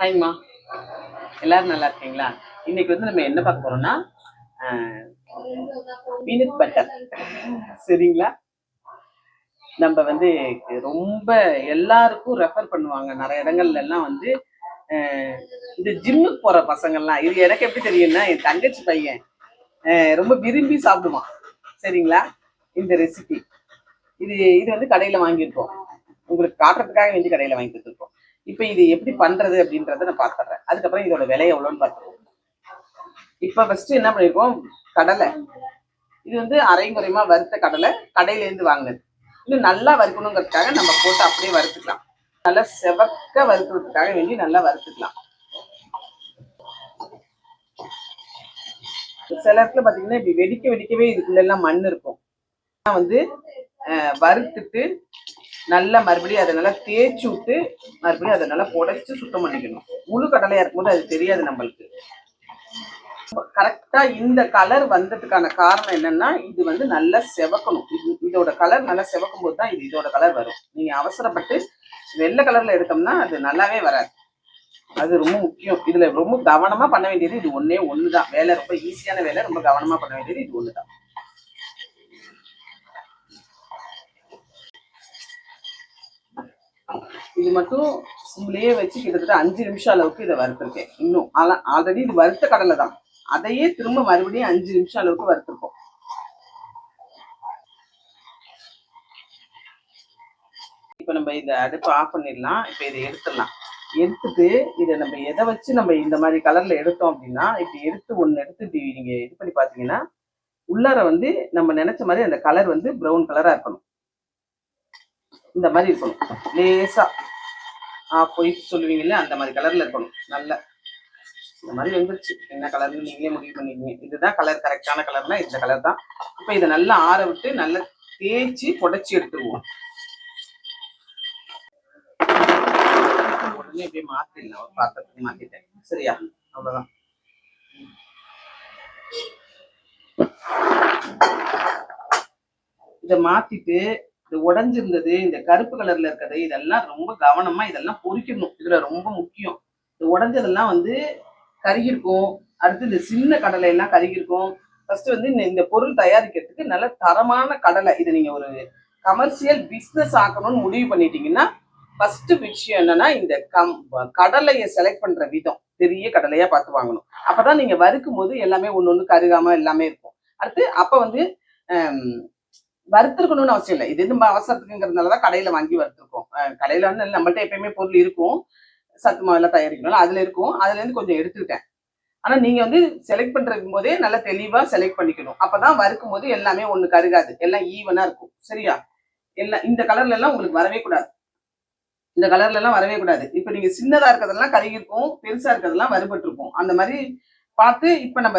ஹாய்மா. எல்லாரும் நல்லா இருக்கீங்களா? இன்னைக்கு வந்து நம்ம என்ன பார்க்க போறோம்னா பீனட் பட்டர் சரிங்களா? நம்ம வந்து ரொம்ப எல்லாருக்கும் ரெஃபர் பண்ணுவாங்க. நிறைய இடங்கள்ல எல்லாம் வந்து இந்த ஜிம்முக்கு போற பசங்கள்லாம். இது எனக்கு எப்படி தெரியும்னா என் தங்கச்சி பையன் ரொம்ப விரும்பி சாப்பிடுவான். சரிங்களா? இந்த ரெசிபி இது இது வந்து கடையில வாங்கியிருக்கோம். உங்களுக்கு காட்டுறதுக்காக வேண்டி கடையில வாங்கி கொடுத்துருக்கோம் இப்போ இது எப்படி பண்றது அப்படின்றத நான் பார்த்துறேன் அதுக்கப்புறம் இதோட விலை எவ்வளோன்னு பார்த்துருவோம் இப்போ ஃபர்ஸ்ட் என்ன பண்ணியிருக்கோம் கடலை. இது வந்து அரைங்குறையமா வறுத்த கடலை கடையிலேருந்து வாங்கினது. இன்னும் நல்லா வறுக்கணுங்கிறதுக்காக நம்ம போட்டு அப்படியே வறுத்துக்கலாம். நல்லா செவக்க வறுக்கிறதுக்காக வேண்டி நல்லா வறுத்துக்கலாம். சில இடத்துல பார்த்தீங்கன்னா இப்படி வெடிக்க வெடிக்கவே இதுக்குள்ள எல்லாம் மண் இருக்கும். ஆனா வந்து அஹ், வறுத்துட்டு நல்லா மறுபடியும் அதை நல்லா தேய்ச்சி விட்டு மறுபடியும் அதை நல்லா புடைச்சி சுத்தம் பண்ணிக்கணும். முழு கடலையாக இருக்கும்போது அது தெரியாது நம்மளுக்கு. கரெக்டாக இந்த கலர் வந்ததுக்கான காரணம் என்னன்னா இது வந்து நல்லா செவக்கணும். இது இதோட கலர் நல்லா செவக்கும் போது தான் இது இதோட கலர் வரும். நீங்கள் அவசரப்பட்டு வெள்ளை கலரில் எடுத்தோம்னா அது நல்லாவே வராது. அது ரொம்ப முக்கியம். இதில் ரொம்ப கவனமாக பண்ண வேண்டியது இது ஒன்றே ஒன்று தான் வேலை ரொம்ப ஈஸியான வேலை ரொம்ப கவனமாக பண்ண வேண்டியது இது ஒன்று தான் இது மட்டும் சிம்லேயே வச்சு கிட்டத்தட்ட அஞ்சு நிமிஷம் அளவுக்கு இதை வறுத்திருக்கேன். இன்னும் ஆல்ரெடி இது வறுத்த கடலை தான். அதையே திரும்ப மறுபடியும் அஞ்சு நிமிஷம் அளவுக்கு வறுத்திருக்கோம். இப்போ நம்ம இந்த அடுப்பு ஆஃப் பண்ணிடலாம். இப்போ இதை எடுத்துடலாம். எடுத்துட்டு இதை நம்ம எதை வச்சு நம்ம இந்த மாதிரி கலர்ல எடுத்தோம் அப்படின்னா இப்படி எடுத்து ஒன்று எடுத்து இப்படி நீங்கள் இது பண்ணி பார்த்தீங்கன்னா உள்ளார வந்து நம்ம நினைச்ச மாதிரி அந்த கலர் வந்து ப்ரௌன் கலராக இருக்கணும். இந்த மாதிரி இருக்கணும். லேசா. ஆ பொய் சொல்லுவீங்கல்ல அந்த மாதிரி கலர்ல இருக்கணும். நல்ல. இந்த மாதிரி வந்துருச்சு. என்ன கலர்னு நீங்களே முடிவு பண்ணிக்கீங்க இதுதான் கலர் கரெக்டான கலர்னா இந்த கலர் தான். இப்போ இதை நல்லா ஆற விட்டு நல்லா தேய்ச்சி புடைச்சி எடுத்துருவோம். உடனே அப்படியே மாத்திடலாம். ஒரு பாத்திரத்துக்கு மாத்திட்டேன். சரியா? அவ்வளவுதான். இதை மாத்திட்டு இது உடஞ்சிருந்தது இந்த கருப்பு கலர்ல இருக்கிறது இதெல்லாம் ரொம்ப கவனமா இதெல்லாம் பொறிக்கணும். இதுல ரொம்ப முக்கியம். இந்த உடஞ்சதெல்லாம் வந்து கருகிருக்கும். அடுத்து இந்த சின்ன கடலை எல்லாம் கருகிருக்கும். ஃபர்ஸ்ட் வந்து இந்த இந்த பொருள் தயாரிக்கிறதுக்கு நல்ல தரமான கடலை. இதை நீங்க ஒரு கமர்ஷியல் பிஸ்னஸ் ஆக்கணும்னு முடிவு பண்ணிட்டீங்கன்னா ஃபர்ஸ்ட் விஷயம் என்னன்னா இந்த கம் கடலையை செலக்ட் பண்ற விதம். பெரிய கடலையா பார்த்து வாங்கணும். அப்பதான் நீங்க வறுக்கும் போது எல்லாமே ஒன்று ஒன்று கருகாம எல்லாமே இருக்கும். அடுத்து அப்ப வந்து வறுத்துருக்கணும்னு அவசியம் இல்லை. இது நம்ம அவசரத்துக்குங்கிறதுனால தான் கடையில வாங்கி வறுத்துருக்கோம் கடையில் கடையில வந்து நம்மள்ட்ட எப்பயுமே பொருள் இருக்கும். சத்து மாவுலாம் தயாரிக்கணும் அதுல இருக்கும். அதுல இருந்து கொஞ்சம் எடுத்துக்கிட்டேன். ஆனா நீங்க வந்து செலக்ட் பண்றது போதே நல்லா தெளிவா செலக்ட் பண்ணிக்கணும். அப்பதான் வறுக்கும் போது எல்லாமே ஒண்ணு கருகாது. எல்லாம் ஈவனா இருக்கும். சரியா? எல்லாம் இந்த கலர்ல எல்லாம் உங்களுக்கு வரவே கூடாது. இந்த கலர்ல எல்லாம் வரவே கூடாது. இப்ப நீங்க சின்னதா இருக்கிறதெல்லாம் கருகிருக்கும் பெருசாக பெருசா இருக்கிறதெல்லாம் வறுபட்டு இருக்கும் அந்த மாதிரி பார்த்து இப்ப நம்ம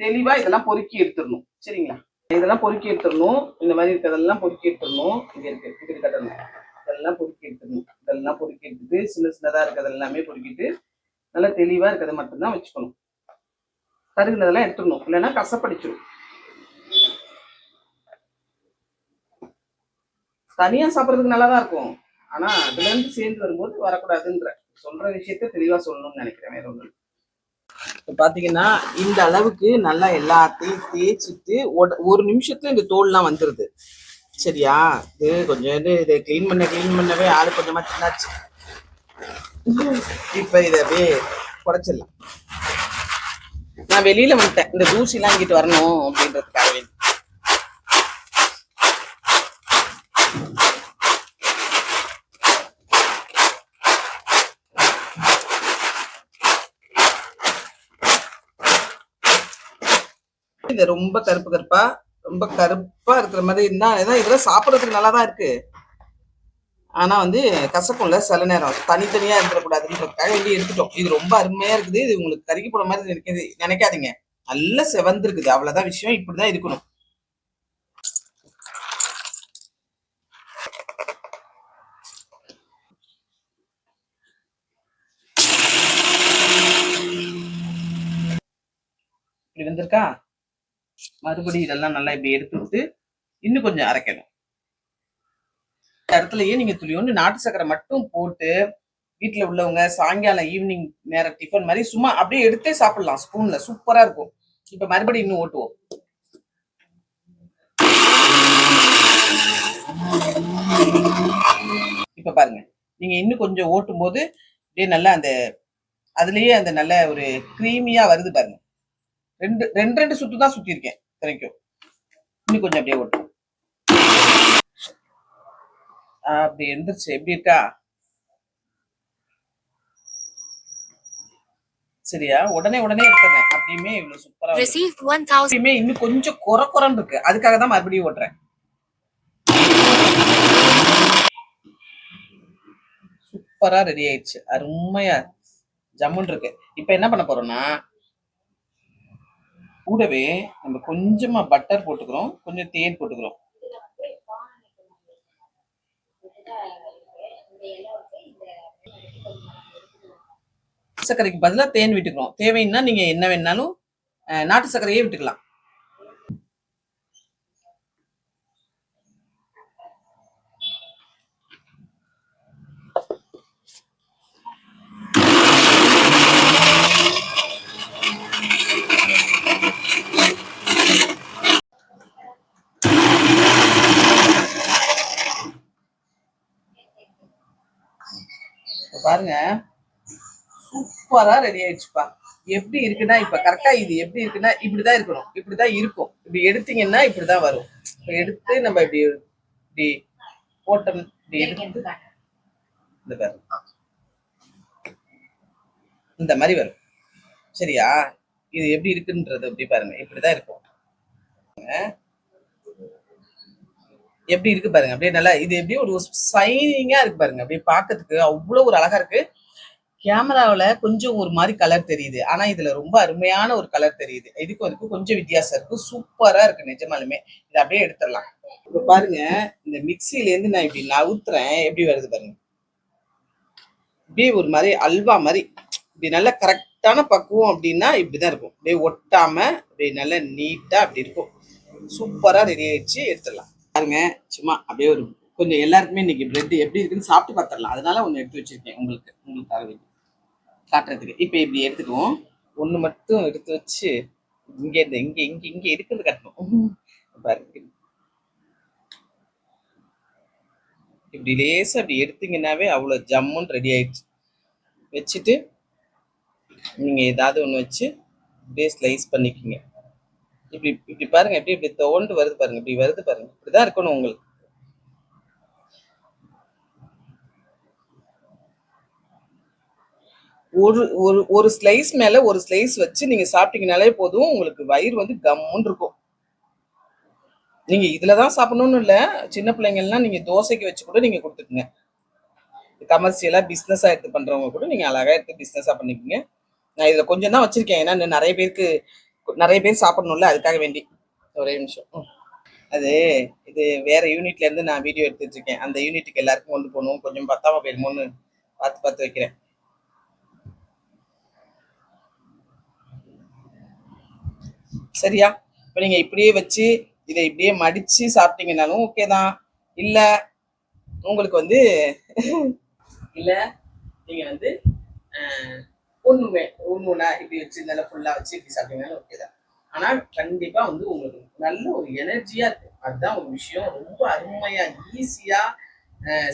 தெளிவா இதெல்லாம் பொறுக்கி எடுத்துடணும். சரிங்களா? இதெல்லாம் பொறுக்கி எடுத்துடணும். இந்த மாதிரி இருக்கிறதெல்லாம் பொறுக்கி எடுத்துடணும். இங்க இருக்கு இது கட்டணும். இதெல்லாம் பொறுக்கி எடுத்துடணும். இதெல்லாம் பொறுக்கி எடுத்துட்டு சின்ன சின்னதா இருக்கிறது எல்லாமே பொறுக்கிட்டு நல்லா தெளிவா இருக்கிறத மட்டும்தான் வச்சுக்கணும். கருகுனதெல்லாம் எடுத்துடணும். இல்லைன்னா கசப்படிச்சிடும் தனியா சாப்பிட்றதுக்கு நல்லா தான் இருக்கும். ஆனா அதுல இருந்து சேர்ந்து வரும்போது வரக்கூடாதுன்ற. சொல்ற விஷயத்த தெளிவா சொல்லணும்னு நினைக்கிறேன் வேற ஒன்று இப்போ பாத்தீங்கன்னா இந்த அளவுக்கு நல்லா எல்லாத்தையும் தேய்ச்சிட்டு ஒரு- நிமிஷத்துல இந்த தோல்லாம் வந்துருது. சரியா? இது கொஞ்சம் இது இதை க்ளீன் பண்ண க்ளீன் பண்ணவே ஆளு கொஞ்சமா தின்னாச்சு. இப்ப இதை அப்படியே குறைச்சிடலாம். நான் வெளியில வந்துட்டேன். இந்த தூசிலாம் இங்கிட்டு வரணும் அப்படின்றதுக்காக வேண்டி இது ரொம்ப கருப்பு கருப்பா ரொம்ப கருப்பா இருக்கிற மாதிரி இருந்தா இதான் இதெல்லாம் சாப்பிட்றதுக்கு நல்லா தான் இருக்கு. ஆனா வந்து கசக்கும்ல சில நேரம். தனித்தனியா இருந்துடக்கூடாதுன்றதுக்காக வேண்டி எடுத்துட்டோம். இது ரொம்ப அருமையா இருக்குது. இது உங்களுக்கு கருகி போட மாதிரி நினைக்கிறது நினைக்காதீங்க. நல்ல செவந்திருக்குது. அவ்வளவுதான் விஷயம். இப்படிதான் இருக்கணும். இப்படி வந்திருக்கா? மறுபடியும் இதெல்லாம் நல்லா இப்படி எடுத்து விட்டு இன்னும் கொஞ்சம் அரைக்கணும். இந்த இடத்துலயே நீங்க துளியோண்டு நாட்டு சக்கரை மட்டும் போட்டு வீட்டில் உள்ளவங்க சாயங்காலம் ஈவினிங் நேரம் டிஃபன் மாதிரி சும்மா அப்படியே எடுத்தே சாப்பிடலாம். ஸ்பூன்ல சூப்பரா இருக்கும். இப்ப மறுபடியும் இன்னும் ஓட்டுவோம். இப்ப பாருங்க. நீங்க இன்னும் கொஞ்சம் ஓட்டும் போது அப்படியே நல்லா அந்த அதுலயே அந்த நல்ல ஒரு க்ரீமியா வருது பாருங்க. ரெண்டு ரெண்டு ரெண்டு சுத்து தான் சுத்தி இருக்கேன் வரைக்கும் இன்னும் கொஞ்சம் அப்படியே ஓட்டும் அப்படி எந்திரிச்சு எப்படி இருக்கா? சரியா? உடனே உடனே எடுத்துறேன். அப்படியுமே இவ்வளவு சூப்பரா வருது. Received 1000. எப்பயுமே இன்னும் கொஞ்சம் குறை குறைன்னு இருக்கு. அதுக்காக தான் மறுபடியும் ஓட்டுறேன். சூப்பரா ரெடி ஆயிடுச்சு. அருமையா ஜம்முன் இருக்கு. இப்ப என்ன பண்ண போறோம்னா கூடவே நம்ம கொஞ்சமா பட்டர் போட்டுக்கிறோம். கொஞ்சம் தேன் போட்டுக்கிறோம். சர்க்கரைக்கு பதிலா தேன் விட்டுக்கிறோம். தேவைன்னா நீங்க என்ன வேணாலும் நாட்டு சர்க்கரையே விட்டுக்கலாம். பாருங்க. சூப்பரா ரெடி ஆயிடுச்சுப்பா. எப்படி இருக்குன்னா இப்ப கரெக்டா இது எப்படி இருக்குன்னா இப்படிதான் இருக்கணும். இப்படிதான் இருக்கும். இப்படி எடுத்தீங்கன்னா இப்படிதான் வரும். இப்ப எடுத்து நம்ம இப்படி இப்படி போட்டோம். இப்படி எடுத்து இந்த பாருங்க இந்த மாதிரி வரும். சரியா? இது எப்படி இருக்குன்றது எப்படி பாருங்க. இப்படிதான் இருக்கும். எப்படி இருக்கு பாருங்க. அப்படியே நல்லா இது எப்படியே ஒரு சைனிங்கா இருக்கு பாருங்க. அப்படியே பார்க்கிறதுக்கு அவ்வளோ ஒரு அழகா இருக்கு. கேமராவில் கொஞ்சம் ஒரு மாதிரி கலர் தெரியுது. ஆனால் இதில் ரொம்ப அருமையான ஒரு கலர் தெரியுது. இதுக்கும் அதுக்கும் கொஞ்சம் வித்தியாசம் இருக்கு. சூப்பராக இருக்கு நிஜமாலுமே. இதை அப்படியே எடுத்துடலாம். இப்போ பாருங்க இந்த மிக்சிலேருந்து நான் இப்படி நவுத்துறேன். எப்படி வருது பாருங்க. இப்படியே ஒரு மாதிரி அல்வா மாதிரி. இப்படி நல்ல கரெக்டான பக்குவம் அப்படின்னா இப்படிதான் இருக்கும். அப்படியே ஒட்டாம அப்படியே நல்லா நீட்டாக அப்படி இருக்கும். சூப்பராக ரெடி ஆயிடுச்சு. எடுத்துடலாம். பாருங்க சும்மா அப்படியே ஒரு கொஞ்சம் எல்லாருக்குமே இன்னைக்கு பிரெட் எப்படி இருக்குன்னு சாப்பிட்டு பார்த்துடலாம். அதனால ஒன்று எடுத்து வச்சிருக்கேன் உங்களுக்கு உங்களுக்காக வேண்டி காட்டுறதுக்கு. இப்போ இப்படி எடுத்துக்குவோம். ஒன்று மட்டும் எடுத்து வச்சு இங்கே இந்த இங்கே இங்கே இங்கே இருக்கிறது கட்டணும். பாருங்க. இப்படி லேசாக அப்படி எடுத்தீங்கன்னாவே அவ்வளோ ஜம்முன்னு ரெடி ஆயிடுச்சு. வச்சுட்டு நீங்கள் ஏதாவது ஒன்று வச்சு அப்படியே ஸ்லைஸ் பண்ணிக்கிங்க. இப்படி இப்படி பாருங்க எப்படி இப்படி தோண்டு வருது பாருங்க இப்படி வருது பாருங்க. இப்படிதான் இருக்கணும் உங்களுக்கு. ஒரு ஒரு ஒரு ஸ்லைஸ் மேல ஒரு ஸ்லைஸ் வச்சு நீங்க சாப்பிட்டீங்கனாலே போதும் உங்களுக்கு வயிறு வந்து கம்முன்னு இருக்கும். நீங்க இதுலதான் சாப்பிடணும்னு இல்ல சின்ன பிள்ளைங்கள்லாம் நீங்க தோசைக்கு வச்சு கூட நீங்க கொடுத்துக்குங்க. கமர்ஷியலா பிசினஸா எடுத்து பண்றவங்க கூட நீங்க அழகா எடுத்து பிசினஸா பண்ணிக்கோங்க. நான் இதுல கொஞ்சம் தான் வச்சிருக்கேன். ஏன்னா இன்னும் நிறைய பேருக்கு நிறைய பேர் சாப்பிடணும்ல அதுக்காக வேண்டி. ஒரே நிமிஷம். அது இது வேற யூனிட்ல இருந்து நான் வீடியோ எடுத்துட்டு இருக்கேன் அந்த யூனிட்டுக்கு எல்லாருக்கும் கொண்டு போகணும். கொஞ்சம் பத்தாம போயிடுமோன்னு பார்த்து பார்த்து வைக்கிறேன். சரியா? இப்போ நீங்க இப்படியே வச்சு இதை இப்படியே மடிச்சு சாப்பிட்டீங்கனாலும் ஓகே தான். இல்ல உங்களுக்கு வந்து இல்ல நீங்க வந்து ஒன்றுமே ஒண்ணுமே இப்படி வச்சு நல்லா ஃபுல்லாக வச்சு இப்படி சாப்பிட்டீங்கனாலும் ஓகே தான். ஆனால் கண்டிப்பாக வந்து உங்களுக்கு நல்ல ஒரு எனர்ஜியாக இருக்கும் அதுதான் ஒரு விஷயம். ரொம்ப அருமையாக ஈஸியாக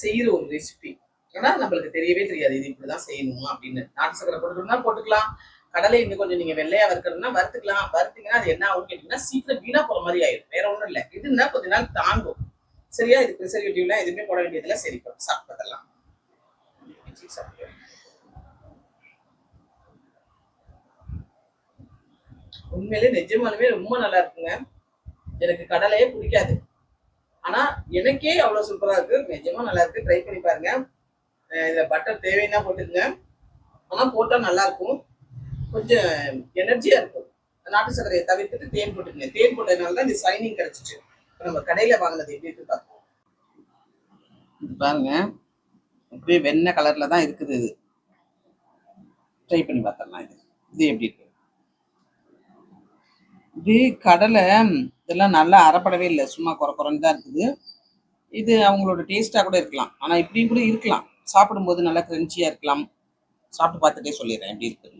செய்கிற ஒரு ரெசிபி ஆனால் நம்மளுக்கு தெரியவே தெரியாது இது இப்படிதான் செய்யணுமா அப்படின்னு. நாட்டு சக்கரை போட்டுக்கணும்னா போட்டுக்கலாம். கடலை இன்னும் கொஞ்சம் நீங்கள் வெள்ளையாக வறுக்கணும்னா வறுத்துக்கலாம். வறுத்தீங்கன்னா அது என்ன ஆகும் கேட்டிங்கன்னா சீக்கிரம் வீணாக போகிற மாதிரி ஆயிடும் வேற ஒன்றும் இல்லை. இதுன்னா கொஞ்ச நாள் தாங்கும். சரியா இது ப்ரிசர்வேட்டிவ்லாம் எதுவுமே போட வேண்டியதெல்லாம் சரி சாப்பிட்டதெல்லாம் சாப்பிடுவேன் உண்மையிலே நிஜமானுமே ரொம்ப நல்லா இருக்குங்க. எனக்கு கடலையே பிடிக்காது. ஆனா எனக்கே அவ்வளவு சூப்பரா இருக்கு. நிஜமா நல்லா இருக்கு. ட்ரை பண்ணி பாருங்க. இதில் இதுல பட்டர் தேவைன்னா போட்டுக்கங்க. ஆனா போட்டா நல்லா இருக்கும். கொஞ்சம் எனர்ஜியா இருக்கும். நாட்டு சர்க்கரையை தவிர்த்துட்டு தேன் போட்டுக்கங்க. தேன் போட்டதுனால தான் இந்த சைனிங் கிடைச்சிச்சு. இப்போ நம்ம கடையில வாங்கினது எப்படி இருக்கு பார்ப்போம். இது பாருங்க. அப்படியே வெண்ணெய் கலர்ல தான் இருக்குது இது. ட்ரை பண்ணி பார்த்தரலாம் இது. இது எப்படி இருக்கு? இது கடலை இதெல்லாம் நல்லா அரைப்படவே இல்லை. சும்மா குறை குறைன்னு தான் இருக்குது. இது அவங்களோட டேஸ்டா கூட இருக்கலாம். ஆனா இப்படியும் கூட இருக்கலாம். சாப்பிடும்போது நல்லா கிரன்ச்சியாக இருக்கலாம். சாப்பிட்டு பார்த்துட்டே சொல்லிடுறேன். எப்படி இருக்குது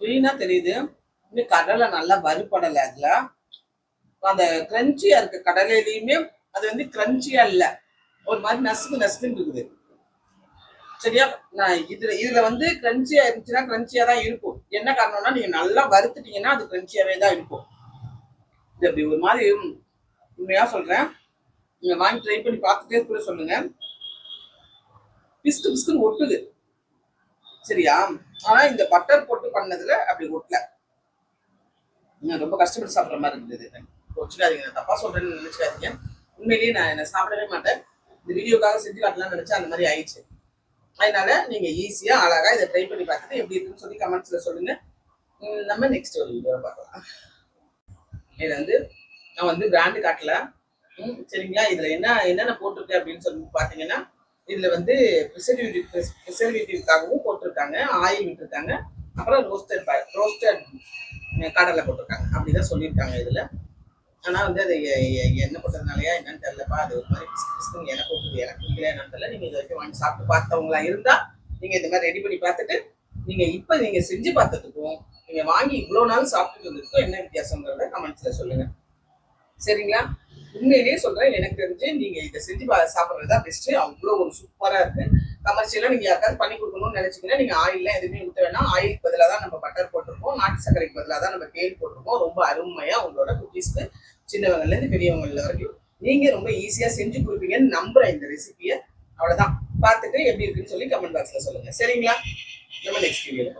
க்ளீனாக தெரியுது. இன்னும் கடலை நல்லா வறுபடலை அதில். அந்த க்ரன்ச்சியாக இருக்க கடலையிலையுமே அது வந்து கிரன்ச்சியாக இல்லை. ஒரு மாதிரி நசுக்கு நசுக்குன்னு இருக்குது. சரியா? நான் இதுல இதுல வந்து கிரன்ச்சியா இருந்துச்சுன்னா கிரன்ச்சியா தான் இருக்கும். என்ன காரணம்னா நீங்க நல்லா வறுத்துட்டீங்கன்னா அது கிரன்ச்சியாவே தான் இருக்கும். இது அப்படி ஒரு மாதிரி உண்மையா சொல்றேன். நீங்க வாங்கி ட்ரை பண்ணி பார்த்துட்டே கூட சொல்லுங்க. பிஸ்கு பிஸ்குன்னு ஒட்டுது. சரியா? ஆனா இந்த பட்டர் போட்டு பண்ணதுல அப்படி ஒட்டல. நான் ரொம்ப கஷ்டப்பட்டு சாப்பிட்ற மாதிரி இருந்தது வச்சுக்காதீங்க நான் தப்பா சொல்றேன்னு நினைச்சுக்காதீங்க. உண்மையிலேயே நான் என்ன சாப்பிடவே மாட்டேன். இந்த வீடியோக்காக செஞ்சு காட்டலாம்னு நினைச்சா அந்த மாதிரி ஆயிடுச்சு. அதனால நீங்க ஈஸியா அழகா இதை ட்ரை பண்ணி பார்த்துட்டு எப்படி இருக்குன்னு சொல்லி கமெண்ட்ஸ்ல சொல்லுங்க. நம்ம நெக்ஸ்ட் ஒரு வீடியோ பார்க்கலாம். இதை வந்து நான் வந்து பிராண்டு காட்டல. சரிங்களா? இதுல என்ன என்னென்ன போட்டிருக்கு அப்படின்னு சொல்லி பாத்தீங்கன்னா இதில் வந்து ப்ரிசர்வேட்டிவ் ப்ரிசர்வேட்டிவ்காகவும் போட்டிருக்காங்க ஆயில் விட்டுருக்காங்க. அப்புறம் ரோஸ்டட் ரோஸ்டட் கடலை போட்டிருக்காங்க. அப்படிதான் சொல்லியிருக்காங்க இதில். ஆனால் வந்து அது என்ன எண்ணெய் போட்டதுனாலயா என்னன்னு தெரிலப்பா அது ஒரு மாதிரி பிஸ்கு பிஸ்குன்னு எனக்கு பிடிக்கல என்னன்னு தெரியல. இது வரைக்கும் வாங்கி சாப்பிட்டு பார்த்தவங்களா இருந்தால் நீங்கள் இந்த மாதிரி ரெடி பண்ணி பார்த்துட்டு நீங்கள் இப்போ நீங்கள் செஞ்சு பார்த்ததுக்கும் நீங்கள் வாங்கி இவ்வளோ நாள் சாப்பிட்டு இருந்ததுக்கும் என்ன வித்தியாசங்கிறத கமெண்ட்ஸில் சொல்லுங்கள் சரிங்களா? உண்மையிலேயே சொல்றேன் எனக்கு தெரிஞ்சு நீங்க இதை செஞ்சு சாப்பிட்றது தான் பெஸ்ட் அவ்வளோ ஒரு சூப்பரா இருக்கு. கமர்ஷியலா நீங்க யாருக்காவது பண்ணி கொடுக்கணும்னு நினைச்சீங்கன்னா நீங்க ஆயில்லாம் எதுவுமே ஊற்ற வேணாம். ஆயிலுக்கு பதிலாக தான் நம்ம பட்டர் போட்டிருக்கோம். நாட்டு சர்க்கரைக்கு பதிலாக தான் நம்ம தேல் போட்டிருக்கோம். ரொம்ப அருமையா உங்களோட குக்கீஸ்க்கு சின்னவங்கல இருந்து பெரியவங்கல வரைக்கும். நீங்க ரொம்ப ஈஸியா செஞ்சு கொடுப்பீங்கன்னு நம்புறேன் இந்த ரெசிபியை அவ்வளவுதான். பார்த்துட்டு எப்படி இருக்குன்னு சொல்லி கமெண்ட் பாக்ஸ்ல சொல்லுங்க. சரிங்களா? நம்ம நெக்ஸ்ட் வீடியோல